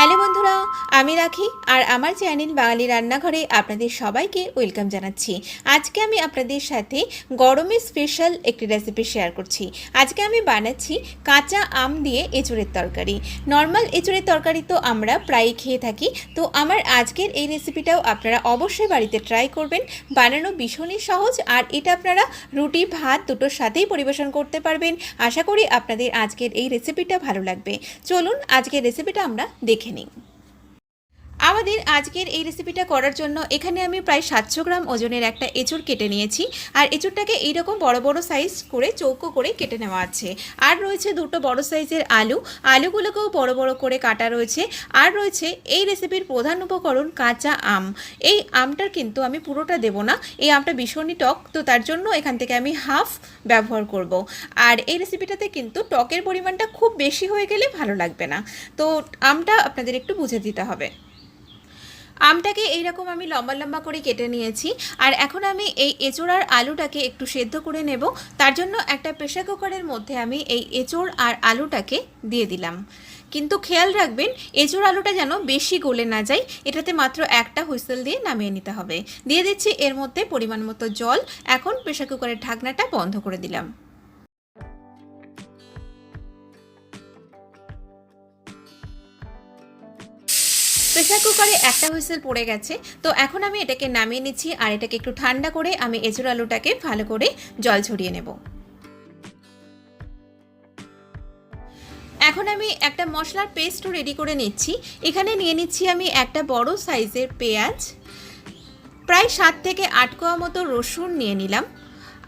Hello বন্ধুরা, আমি রাখি আর আমার চ্যানেল বাঙালি রান্নাঘরে আপনাদের সবাইকে ওয়েলকাম জানাচ্ছি। আজকে আমি আপনাদের সাথে গরমের স্পেশাল একটি রেসিপি শেয়ার করছি। আজকে আমি বানাচ্ছি কাঁচা আম দিয়ে এঁচুড়ের তরকারি। নর্মাল এঁচুড়ের তরকারি তো আমরা প্রায়ই খেয়ে থাকি, তো আমার আজকের এই রেসিপিটাও আপনারা অবশ্যই বাড়িতে ট্রাই করবেন। বানানো ভীষণই সহজ আর এটা আপনারা রুটি, ভাত দুটোর সাথেই পরিবেশন করতে পারবেন। আশা করি আপনাদের আজকের এই রেসিপিটা ভালো লাগবে। চলুন আজকের রেসিপিটা আমরা দেখে নিই আমাদের আজকের এই রেসিপিটা করার জন্য এখানে আমি প্রায় সাতশো গ্রাম ওজনের একটা এঁচুড় কেটে নিয়েছি। আর এঁচুড়টাকে এইরকম বড় বড় সাইজ করে চৌকো করে কেটে নেওয়া আছে। আর রয়েছে দুটো বড় সাইজের আলু। আলুগুলোকেও বড় বড় করে কাটা রয়েছে। আর রয়েছে এই রেসিপির প্রধান উপকরণ কাঁচা আম। এই আমটার কিন্তু আমি পুরোটা দেব না। এই আমটা ভীষণই টক, তো তার জন্য এখান থেকে আমি হাফ ব্যবহার করব। আর এই রেসিপিটাতে কিন্তু টকের পরিমাণটা খুব বেশি হয়ে গেলে ভালো লাগবে না। তো আমটা আপনাদের একটু বুঝে দিতে হবে। আমটাকে এইরকম আমি লম্বা লম্বা করে কেটে নিয়েছি। আর এখন আমি এই এঁচোড় আর আলুটাকে একটু সেদ্ধ করে নেব। তার জন্য একটা প্রেশার কুকারের মধ্যে আমি এই এঁচোড় আর আলুটাকে দিয়ে দিলাম। কিন্তু খেয়াল রাখবেন, এঁচোড় আলুটা যেন বেশি গলে না যায়, এটাতে মাত্র একটা হুইসেল দিয়ে নামিয়ে নিতে হবে। দিয়ে দিচ্ছি এর মধ্যে পরিমাণ মতো জল। এখন প্রেশার কুকারের ঢাকনাটা বন্ধ করে দিলাম। প্রেসার কুকারে একটা হুইসেল পড়ে গেছে। তো এখন আমি এটাকে নামিয়ে নিচ্ছি আর এটাকে একটু ঠান্ডা করে আমি এঁচুড় আলুটাকে ভালো করে জল ঝরিয়ে নেব। এখন আমি একটা মশলার পেস্টও রেডি করে নিচ্ছি। এখানে নিয়ে নিচ্ছি আমি একটা বড় সাইজের পেঁয়াজ। প্রায় সাত থেকে আট কোয়া মতো রসুন নিয়ে নিলাম।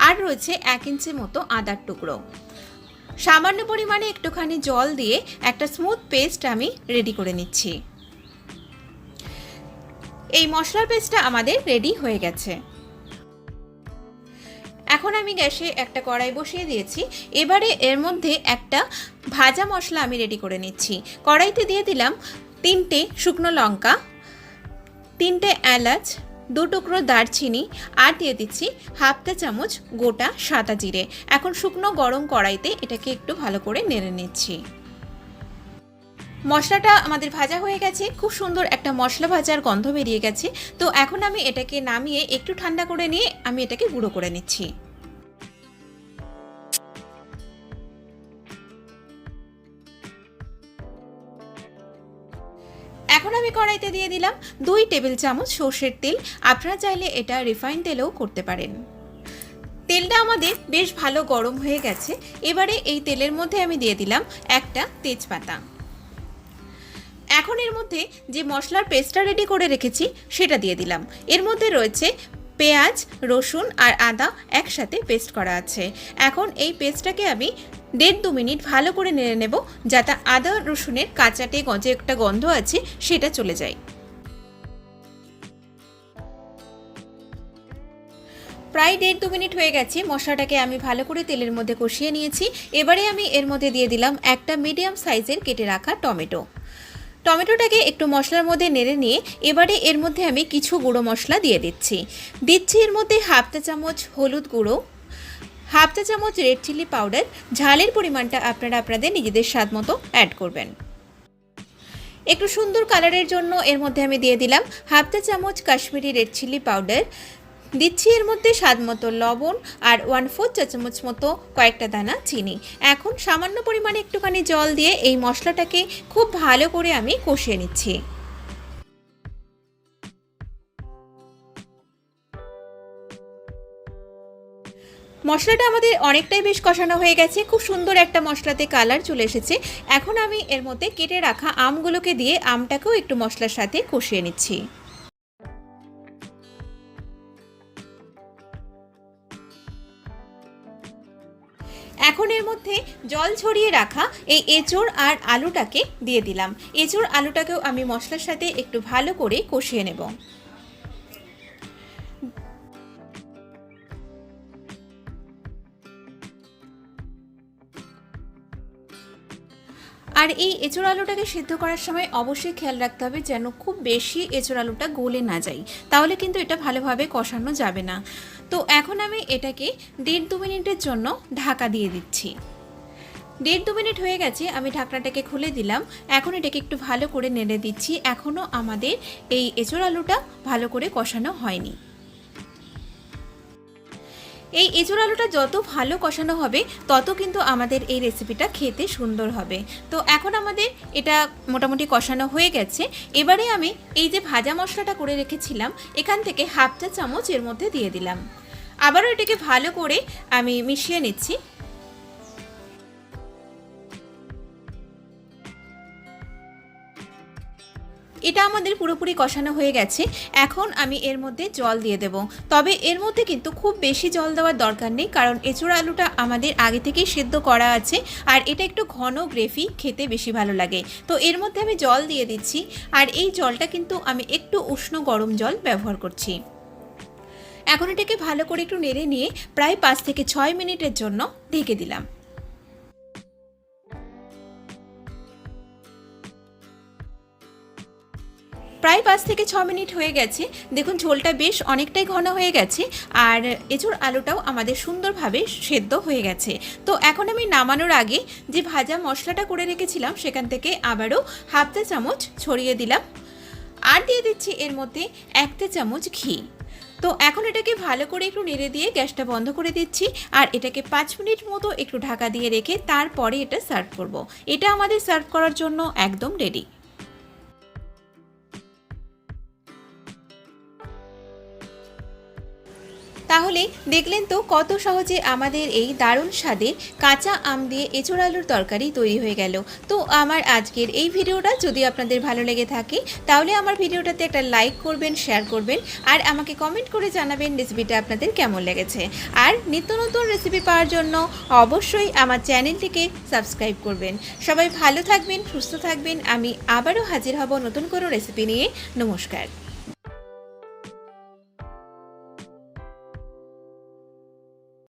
আর রয়েছে এক ইঞ্চি মতো আদার টুকরো। সামান্য পরিমাণে একটুখানি জল দিয়ে একটা স্মুথ পেস্ট আমি রেডি করে নিচ্ছি। এই মশলার পেস্টটা আমাদের রেডি হয়ে গেছে। এখন আমি গ্যাসে একটা কড়াই বসিয়ে দিয়েছি। এবারে এর মধ্যে একটা ভাজা মশলা আমি রেডি করে নিচ্ছি। কড়াইতে দিয়ে দিলাম তিনটে শুকনো লঙ্কা, তিনটে এলাচ, দু টুকরো দারচিনি আর দিয়ে দিচ্ছি হাফ চা চামচ গোটা সাদা জিরে। এখন শুকনো গরম কড়াইতে এটাকে একটু ভালো করে নেড়ে নিচ্ছি। মশলাটা আমাদের ভাজা হয়ে গেছে। খুব সুন্দর একটা মশলা ভাজার গন্ধ বেরিয়ে গেছে। তো এখন আমি এটাকে নামিয়ে একটু ঠান্ডা করে নিয়ে আমি এটাকে গুঁড়ো করে নিচ্ছি। এখন আমি কড়াইতে দিয়ে দিলাম দুই টেবিল চামচ সর্ষের তেল। আপনারা চাইলে এটা রিফাইন তেলেও করতে পারেন। তেলটা আমাদের বেশ ভালো গরম হয়ে গেছে। এবারে এই তেলের মধ্যে আমি দিয়ে দিলাম একটা তেজপাতা। এখন এর মধ্যে যে মশলার পেস্টটা রেডি করে রেখেছি, সেটা দিয়ে দিলাম। এর মধ্যে রয়েছে পেঁয়াজ, রসুন আর আদা একসাথে পেস্ট করা আছে। এখন এই পেস্টটাকে আমি দেড় দু মিনিট ভালো করে নেড়ে নেব, যাতে আদা, রসুনের কাঁচাটে গজে একটা গন্ধ আছে, সেটা চলে যায়। প্রায় দেড় দু মিনিট হয়ে গেছে, মশলাটাকে আমি ভালো করে তেলের মধ্যে কষিয়ে নিয়েছি। এবারে আমি এর মধ্যে দিয়ে দিলাম একটা মিডিয়াম সাইজের কেটে রাখা টমেটো। টমেটোটাকে একটু মশলার মধ্যে নেড়ে নিয়ে এবারে এর মধ্যে আমি কিছু গুঁড়ো মশলা দিয়ে দিচ্ছি। দিচ্ছি এর মধ্যে হাফ চা চামচ হলুদ গুঁড়ো, হাফ চা চামচ রেড চিলি পাউডার, ঝালের পরিমাণটা আপনারা আপনাদের নিজেদের স্বাদ মতো অ্যাড করবেন। একটু সুন্দর কালারের জন্য এর মধ্যে আমি দিয়ে দিলাম হাফ চা চামচ কাশ্মীরি রেড চিলি পাউডার দিচ্ছি এর মধ্যে স্বাদ মতো লবণ আর ওয়ান ফোর চা চামচ মতো কয়েকটা দানা, চিনি। এখন সামান্য পরিমাণে একটুখানি জল দিয়ে এই মশলাটাকে খুব ভালো করে আমি কষিয়ে নিচ্ছি। মশলাটা আমাদের অনেকটাই বেশ কষানো হয়ে গেছে। খুব সুন্দর একটা মশলাতে কালার চলে এসেছে। এখন আমি এর মধ্যে কেটে রাখা আমগুলোকে দিয়ে আমটাকেও একটু মশলার সাথে কষিয়ে নিচ্ছি। এর মধ্যে জল ছড়িয়ে রাখা এই এঁচোড় আর আলুটাকে দিয়ে দিলাম। এঁচোড় আলুটাকেও আমি মশলার সাথে একটু ভালো করে কষিয়ে নেব। আর এই এঁচোড় আলুটাকে সিদ্ধ করার সময় অবশ্যই খেয়াল রাখতে হবে যেন খুব বেশি এঁচোড় আলুটা গলে না যায়। তাহলে কিন্তু এটা ভালোভাবে কষানো যাবে না। তো এখন আমি এটাকে দেড় দু মিনিটের জন্য ঢাকা দিয়ে দিচ্ছি। দেড় দু মিনিট হয়ে গেছে, আমি ঢাকনাটাকে খুলে দিলাম। এখন এটাকে একটু ভালো করে নেড়ে দিচ্ছি। এখনও আমাদের এই এঁচড় আলুটা ভালো করে কষানো হয়নি। এই এঁচড় আলুটা যত ভালো কষানো হবে, তত কিন্তু আমাদের এই রেসিপিটা খেতে সুন্দর হবে। তো এখন আমাদের এটা মোটামুটি কষানো হয়ে গেছে। এবারে আমি এই যে ভাজা মশলাটা করে রেখেছিলাম, এখান থেকে হাফ চা চামচ এর মধ্যে দিয়ে দিলাম। আবারও এটাকে ভালো করে আমি মিশিয়ে নিচ্ছি। এটা আমাদের পুরোপুরি কষানো হয়ে গেছে। এখন আমি এর মধ্যে জল দিয়ে দেব। তবে এর মধ্যে কিন্তু খুব বেশি জল দেওয়ার দরকার নেই, কারণ এঁচোড় আলুটা আমাদের আগে থেকেই সেদ্ধ করা আছে আর এটা একটু ঘন গ্রেভি খেতে বেশি ভালো লাগে। তো এর মধ্যে আমি জল দিয়ে দিচ্ছি আর এই জলটা কিন্তু আমি একটু উষ্ণ গরম জল ব্যবহার করছি। এখন এটাকে ভালো করে একটু নেড়ে নিয়ে প্রায় পাঁচ থেকে ছয় মিনিটের জন্য ঢেকে দিলাম। প্রায় পাঁচ থেকে ছ মিনিট হয়ে গেছে। দেখুন, ঝোলটা বেশ অনেকটাই ঘন হয়ে গেছে আর এঁচুর আলুটাও আমাদের সুন্দরভাবে সেদ্ধ হয়ে গেছে। তো এখন আমি নামানোর আগে যে ভাজা মশলাটা করে রেখেছিলাম, সেখান থেকে আবারও হাফ চা চামচ ছড়িয়ে দিলাম আর দিয়ে দিচ্ছি এর মধ্যে এক চা চামচ ঘি। তো এখন এটাকে ভালো করে একটু নেড়ে দিয়ে গ্যাসটা বন্ধ করে দিচ্ছি আর এটাকে পাঁচ মিনিট মতো একটু ঢাকা দিয়ে রেখে তারপরে এটা সার্ভ করব। এটা আমাদের সার্ভ করার জন্য একদম রেডি। তাহলে দেখলেন তো কত সহজে আমাদের এই দারুণ স্বাদের কাঁচা আম দিয়ে এঁচড় আলুর তরকারি তৈরি হয়ে গেল। তো আমার আজকের এই ভিডিওটা যদি আপনাদের ভালো লেগে থাকে, তাহলে আমার ভিডিওটাতে একটা লাইক করবেন, শেয়ার করবেন, আর আমাকে কমেন্ট করে জানাবেন রেসিপিটা আপনাদের কেমন লেগেছে। আর নিত্য নতুন রেসিপি পাওয়ার জন্য অবশ্যই আমার চ্যানেলটিকে সাবস্ক্রাইব করবেন। সবাই ভালো থাকবেন, সুস্থ থাকবেন, আমি আবারও হাজির হব নতুন কোনো রেসিপি নিয়ে। নমস্কার।